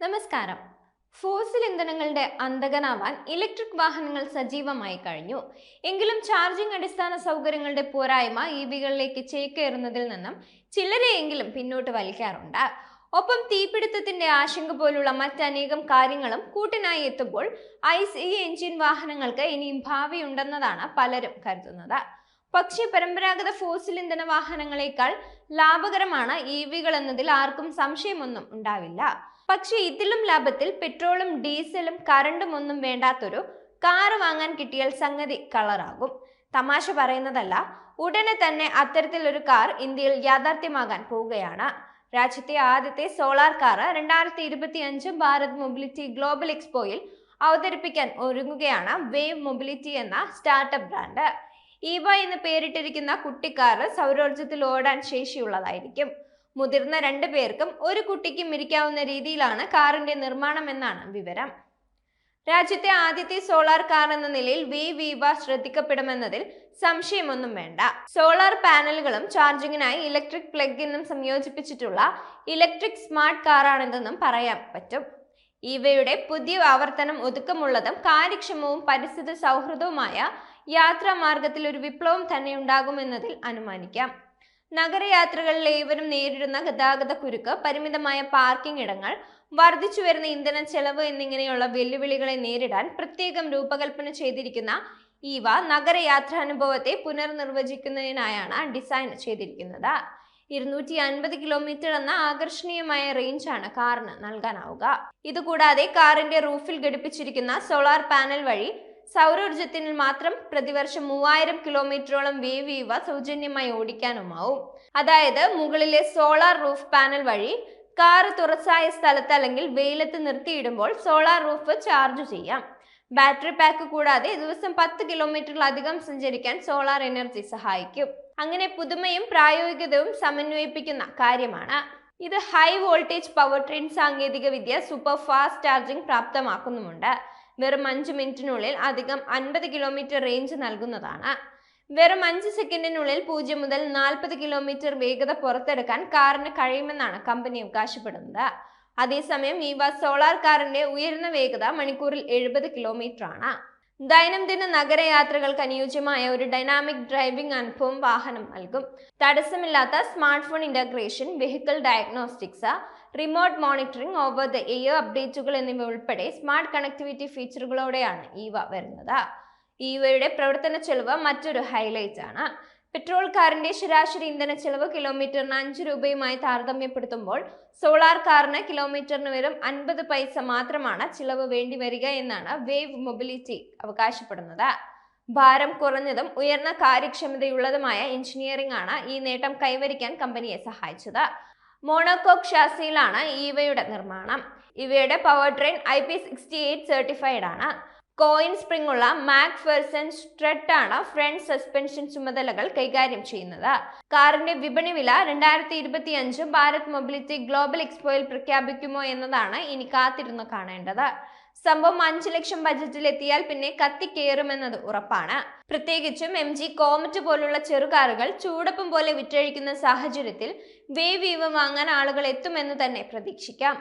നമസ്കാരം. Fossil ഇന്ധനങ്ങളുടെ അന്തകനാവാൻ electric വാഹനങ്ങൾ സജീവമായി കഴിഞ്ഞു. എങ്കിലും ചാർജിംഗ് അടിസ്ഥാന സൗകര്യങ്ങളുടെ പോരായ്മ ഇ വികളിലേക്ക് ചേക്കേറുന്നതിൽ നിന്നും ചിലരെയെങ്കിലും പിന്നോട്ട് വലിക്കാറുണ്ട്. ഒപ്പം തീപിടുത്തത്തിന്റെ ആശങ്ക പോലുള്ള മറ്റനേകം കാര്യങ്ങളും കൂട്ടിനായി എത്തുമ്പോൾ ഐസ് ഇ എഞ്ചിൻ വാഹനങ്ങൾക്ക് ഇനിയും ഭാവിയുണ്ടെന്നതാണ് പലരും കരുതുന്നത്. പക്ഷേ പരമ്പരാഗത ഫോസിൽ ഇന്ധന വാഹനങ്ങളെക്കാൾ ലാഭകരമാണ് ഇ വികൾ എന്നതിൽ ആർക്കും സംശയമൊന്നും ഉണ്ടാവില്ല. പക്ഷേ ഇതിലും ലാഭത്തിൽ പെട്രോളും ഡീസലും കറണ്ടും ഒന്നും വേണ്ടാത്തൊരു കാറ് വാങ്ങാൻ കിട്ടിയാൽ സംഗതി കളറാകും തമാശ പറയുന്നതല്ല ഉടനെ തന്നെ അത്തരത്തിലൊരു കാർ ഇന്ത്യയിൽ യാഥാർത്ഥ്യമാകാൻ പോവുകയാണ്. രാജ്യത്തെ ആദ്യത്തെ സോളാർ കാർ രണ്ടായിരത്തി ഇരുപത്തി അഞ്ച് ഭാരത് മൊബിലിറ്റി ഗ്ലോബൽ എക്സ്പോയിൽ അവതരിപ്പിക്കാൻ ഒരുങ്ങുകയാണ് വേവ് മൊബിലിറ്റി എന്ന സ്റ്റാർട്ടപ്പ് ബ്രാൻഡ് ഈവ എന്ന് പേരിട്ടിരിക്കുന്ന കുട്ടിക്കാർ സൗരോർജത്തിൽ ഓടാൻ ശേഷിയുള്ളതായിരിക്കും. മുതിർന്ന രണ്ടു പേർക്കും ഒരു കുട്ടിക്കും ഇരിക്കാവുന്ന രീതിയിലാണ് കാറിന്റെ നിർമ്മാണം എന്നാണ് വിവരം. രാജ്യത്തെ ആദ്യത്തെ സോളാർ കാർ എന്ന നിലയിൽ വി വിവ ശ്രദ്ധിക്കപ്പെടുമെന്നതിൽ സംശയമൊന്നും വേണ്ട. സോളാർ പാനലുകളും ചാർജിങ്ങിനായി ഇലക്ട്രിക് പ്ലഗ് എന്നും സംയോജിപ്പിച്ചിട്ടുള്ള ഇലക്ട്രിക് സ്മാർട്ട് കാറാണിതെന്നും പറയാൻ പറ്റും. ഇവയുടെ പുതിയ ആവർത്തനം ഒതുക്കമുള്ളതും കാര്യക്ഷമവും പരിസ്ഥിതി സൗഹൃദവുമായ യാത്രാ മാർഗത്തിൽ ഒരു വിപ്ലവം തന്നെ ഉണ്ടാകുമെന്നതിൽ അനുമാനിക്കാം. നഗരയാത്രകളിൽ ഏവരും നേരിടുന്ന ഗതാഗത കുരുക്ക് പരിമിതമായ പാർക്കിംഗ് ഇടങ്ങൾ വർദ്ധിച്ചു വരുന്ന ഇന്ധന ചെലവ് എന്നിങ്ങനെയുള്ള വെല്ലുവിളികളെ നേരിടാൻ പ്രത്യേകം രൂപകൽപ്പന ചെയ്തിരിക്കുന്ന ഇവ നഗരയാത്രാനുഭവത്തെ പുനർനിർവചിക്കുന്നതിനായാണ് ഡിസൈൻ ചെയ്തിരിക്കുന്നത്. ഇരുന്നൂറ്റി അൻപത് കിലോമീറ്റർ എന്ന ആകർഷണീയമായ റേഞ്ചാണ് കാറിന് നൽകാനാവുക. ഇതുകൂടാതെ കാറിന്റെ റൂഫിൽ ഘടിപ്പിച്ചിരിക്കുന്ന സോളാർ പാനൽ വഴി സൗരോർജത്തിന് മാത്രം പ്രതിവർഷം മൂവായിരം കിലോമീറ്ററോളം വേവ് ഇവ സൗജന്യമായി ഓടിക്കാനുമാവും. അതായത് മുകളിലെ സോളാർ റൂഫ് പാനൽ വഴി കാർ തുറസായ സ്ഥലത്ത് അല്ലെങ്കിൽ വെയിലത്ത് നിർത്തിയിടുമ്പോൾ സോളാർ റൂഫ് ചാർജ് ചെയ്യാം. ബാറ്ററി പാക്ക് കൂടാതെ ദിവസം പത്ത് കിലോമീറ്ററിലധികം സഞ്ചരിക്കാൻ സോളാർ എനർജി സഹായിക്കും. അങ്ങനെ പുതുമയും പ്രായോഗികതയും സമന്വയിപ്പിക്കുന്ന കാര്യമാണ്. ഇത് ഹൈ വോൾട്ടേജ് പവർ ട്രെയിൻ സാങ്കേതിക വിദ്യ സൂപ്പർ ഫാസ്റ്റ് ചാർജിംഗ് പ്രാപ്തമാക്കുന്നുമുണ്ട്. വെറും അഞ്ച് മിനിറ്റിനുള്ളിൽ അധികം അൻപത് കിലോമീറ്റർ റേഞ്ച് നൽകുന്നതാണ്. വെറും അഞ്ച് സെക്കൻഡിനുള്ളിൽ പൂജ്യം മുതൽ നാൽപ്പത് കിലോമീറ്റർ വേഗത പുറത്തെടുക്കാൻ കാറിന് കഴിയുമെന്നാണ് കമ്പനി അവകാശപ്പെടുന്നത്. അതേസമയം ഇവ സോളാർ കാറിന്റെ ഉയർന്ന വേഗത മണിക്കൂറിൽ എഴുപത് കിലോമീറ്റർ ആണ്. ദൈനംദിന നഗരയാത്രകൾക്ക് അനുയോജ്യമായ ഒരു ഡൈനാമിക് ഡ്രൈവിംഗ് അനുഭവം വാഹനം നൽകും. തടസ്സമില്ലാത്ത smart phone integration vehicle diagnostics remote monitoring over the air അപ്ഡേറ്റുകൾ എന്നിവ ഉൾപ്പെടെ സ്മാർട്ട് കണക്ടിവിറ്റി ഫീച്ചറുകളോടെയാണ് ഈവ വരുന്നത്. ഈവയുടെ പ്രവർത്തന ചെലവ് മറ്റൊരു ഹൈലൈറ്റ് ആണ് പെട്രോൾ കാറിന്റെ ശരാശരി ഇന്ധന ചെലവ് കിലോമീറ്ററിന് അഞ്ച് രൂപയുമായി താരതമ്യപ്പെടുത്തുമ്പോൾ സോളാർ കാറിന് കിലോമീറ്ററിന് വെറും അൻപത് പൈസ മാത്രമാണ് ചിലവ് വേണ്ടി വരിക എന്നാണ് വേവ് മൊബിലിറ്റി അവകാശപ്പെടുന്നത്. ഭാരം കുറഞ്ഞതും ഉയർന്ന കാര്യക്ഷമതയുള്ളതുമായ എഞ്ചിനീയറിംഗ് ആണ് ഈ നേട്ടം കൈവരിക്കാൻ കമ്പനിയെ സഹായിച്ചത്. മോണോകോക്ക് ഷാസിയിലാണ് ഇവയുടെ നിർമ്മാണം. ഇവയുടെ power train I P sixty eight certified ആണ്. കോയിൻ സ്പ്രിംഗ് ഉള്ള മാക് ഫെർസൺ സ്ട്രെട്ടാണ് ഫ്രണ്ട് സസ്പെൻഷൻ ചുമതലകൾ കൈകാര്യം ചെയ്യുന്നത്. കാറിന്റെ വിപണി വില രണ്ടായിരത്തി ഇരുപത്തി അഞ്ച് ഭാരത് മൊബിലിറ്റി ഗ്ലോബൽ എക്സ്പോയിൽ പ്രഖ്യാപിക്കുമോ എന്നതാണ് ഇനി കാത്തിരുന്ന് കാണേണ്ടത്. സംഭവം അഞ്ചു ലക്ഷം ബജറ്റിൽ എത്തിയാൽ പിന്നെ കത്തിക്കേറുമെന്നത് ഉറപ്പാണ്. പ്രത്യേകിച്ചും എം ജി കോമറ്റ് പോലുള്ള ചെറുകാറുകൾ ചൂടപ്പം പോലെ വിറ്റഴിക്കുന്ന സാഹചര്യത്തിൽ വേവ് വീവ് വാങ്ങാൻ ആളുകൾ എത്തുമെന്ന് തന്നെ പ്രതീക്ഷിക്കാം.